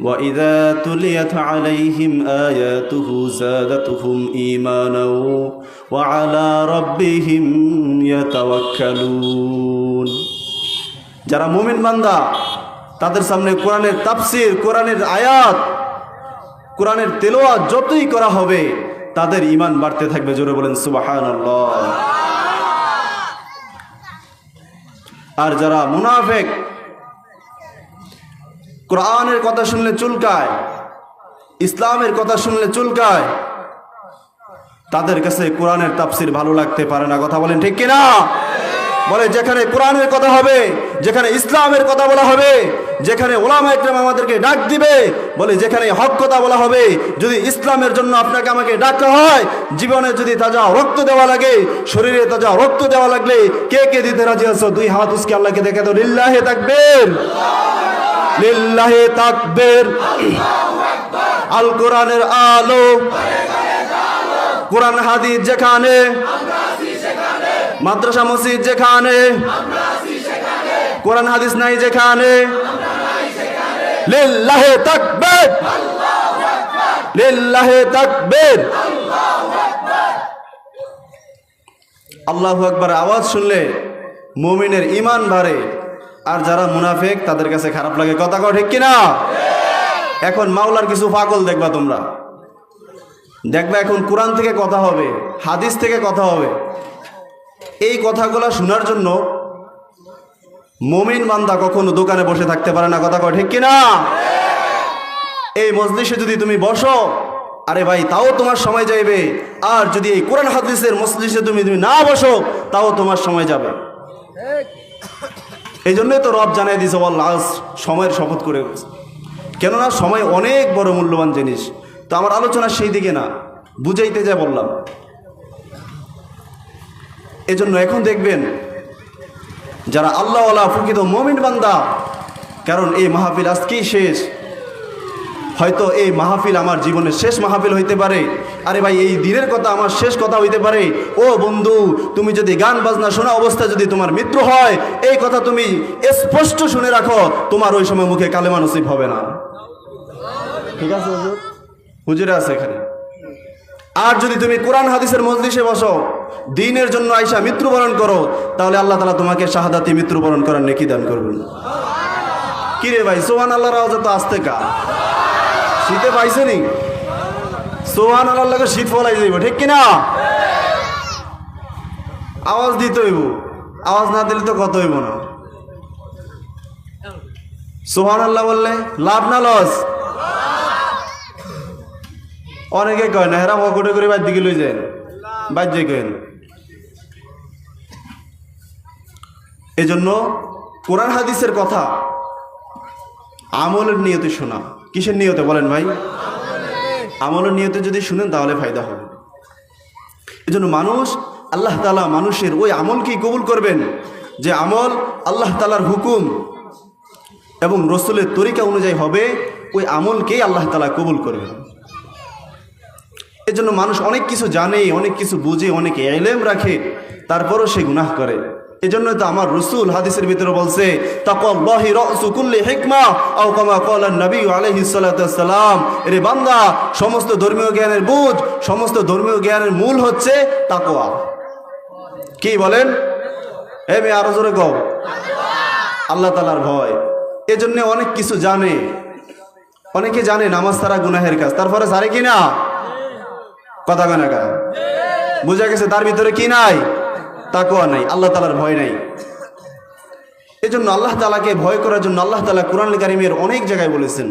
وإذا تليت عليهم آياته زادتهم إيمانا وعلى ربهم يتوكلون যারা মুমিন বান্দা তাদের সামনে কোরআনের তাফসির কোরআনের আয়াত কোরআনের তেলোয়াত যতই করা হবে তাদের ইমান বাড়তে থাকবে জোরে বলেন সুবাহান আর যারা মুনাফেক কোরআনের কথা শুনলে চুলকায়, ইসলামের কথা শুনলে চুলকায়, তাদের কাছে কোরআনের তাফসির ভালো লাগতে পারে না। কথা বলেন ঠিক কিনা? বলে, যেখানে কোরআনের কথা হবে, যেখানে ইসলামের কথা বলা হবে, যেখানে ওলামা একরাম আমাদেরকে ডাক দিবে, বলে, যেখানে হক কথা বলা হবে, যদি ইসলামের জন্য আপনাকে আমাকে ডাকা হয়, জীবনে যদি তাজা রক্ত দেওয়া লাগে, শরীরে তাজা রক্ত দেওয়া লাগলে, কে কে দিতে রাজি আছো? দুই হাত উসকে আল্লাহকে দেখে তো লিল্লাহে থাকবেন লিল্লাহে তাকবের। আল কোরআনের আলো। কোরআন হাদিস যেখানে। মাদ্রাসা মসজিদ যেখানে। কোরআন হাদিস নাই যেখানে। লিল্লাহে তাকবীর। লিল্লাহে তাকবীর। আল্লাহু আকবার, আওয়াজ শুনলে মুমিনের ইমান বাড়ে। আর যারা মুনাফিক, তাদের কাছে খারাপ লাগে। কথা কও ঠিক কিনা? এখন মাওলার কিছু পাগল দেখবা তোমরা। দেখবা এখন কোরআন থেকে কথা হবে, হাদিস থেকে কথা হবে। এই কথাগুলো শোনার জন্য মমিন বান্দা কখনো দোকানে বসে থাকতে পারে না। কথা কয় ঠিক কিনা? এই মজলিসে যদি তুমি বসো, আরে ভাই, তাও তোমার সময় যাইবে। আর যদি এই কোরআন, হাদিসের মজলিসে তুমি তুমি না বসো, তাও তোমার সময় যাবে। এই জন্যই তো রব জানাই দিয়েছে দিছে লাস্ট সময়ের শপথ করে কেননা সময় অনেক বড় মূল্যবান জিনিস। তো আমার আলোচনা সেই দিকে না, বুঝাইতে যা বললাম। এজন্য এখন দেখবেন, যারা আল্লাহওয়ালা প্রকৃত মমিন বান্দা, কারণ এই মাহফিল আজকেই শেষ হয়তো এই মাহফিল আমার জীবনের শেষ মাহফিল হইতে পারে। আরে ভাই, এই দিনের কথা আমার শেষ কথা হইতে পারে। ও বন্ধু, তুমি যদি গান বাজনা শোনা অবস্থায় যদি তোমার মৃত্যু হয়, এই কথা তুমি স্পষ্ট শুনে রাখো। তোমার ওই সময় মুখে কালেমা নসিব হবে না। ঠিক আছে, হুজুর? হুজুরে আছে এখানে। আর যদি তুমি কোরআন হাদিসের মজলিসে বসো, দিনের জন্য আইসা মৃত্যুবরণ করো, তাহলে আল্লাহ তালা তোমাকে শাহাদাতি মৃত্যুবরণ করার নেকি দান করবেন। কি রে ভাই সোহান আল্লাহর আওয়াজ তো আসতে কা শীতে পাইছে নি? সোহান আল্লাহকে শীত ফলাই যাইব, ঠিক কিনা? আওয়াজ দিতে হইব। আওয়াজ না দিলে তো কত হইব না। সোহান আল্লাহ বললে, লাভ না লস? অনেকে কয় না, হেরা মকটে করে বাদ দিকে লই যায় বাদ যে কেন এজন্য কোরআন হাদিসের কথা আমলের নিয়তে শোনা। কিসের নিয়তে বলেন ভাই? আমলের নিয়তে যদি শুনেন, তাহলে ফায়দা হবে। এজন্য মানুষ, আল্লাহ তালা মানুষের ওই আমলকেই কবুল করবেন, যে আমল আল্লাহ তালার হুকুম এবং রসুলের তরিকা অনুযায়ী হবে, ওই আমলকেই আল্লাহ তালা কবুল করবেন। এজন্য মানুষ অনেক কিছু জানে, অনেক কিছু বুঝে, অনেক এলেম রাখে, তারপরও সে গুনাহ করে। এজন্য তো আমার রসুল হাদিসের ভিতরে বলছে তাকওয়াল্লাহি রাসু কুল্লি হিকমা আও কামা ক্বালা নবী আলাইহিস সালাতু সালাম এরে বান্দা, সমস্ত ধর্মীয় জ্ঞানের বুঝ, সমস্ত ধর্মীয় জ্ঞানের মূল হচ্ছে তাকওয়া। কি বলেন? এ মে আরও জোরে কও। আল্লাহ তালার ভয়। এজন্য অনেক কিছু জানে। অনেকে জানে নামাজ তারা গুনাহের কাজ। তারপরে সারে কি না? কথা কানা? বুঝা গেছে তার ভিতরে কি নাই? তাকুয়া নাই, আল্লাহ তালার ভয় নাই। এজন্য আল্লাহ তালাকে ভয় করার জন্য আল্লাহ তালা কোরআন কারিমের অনেক জায়গায় বলেছেন।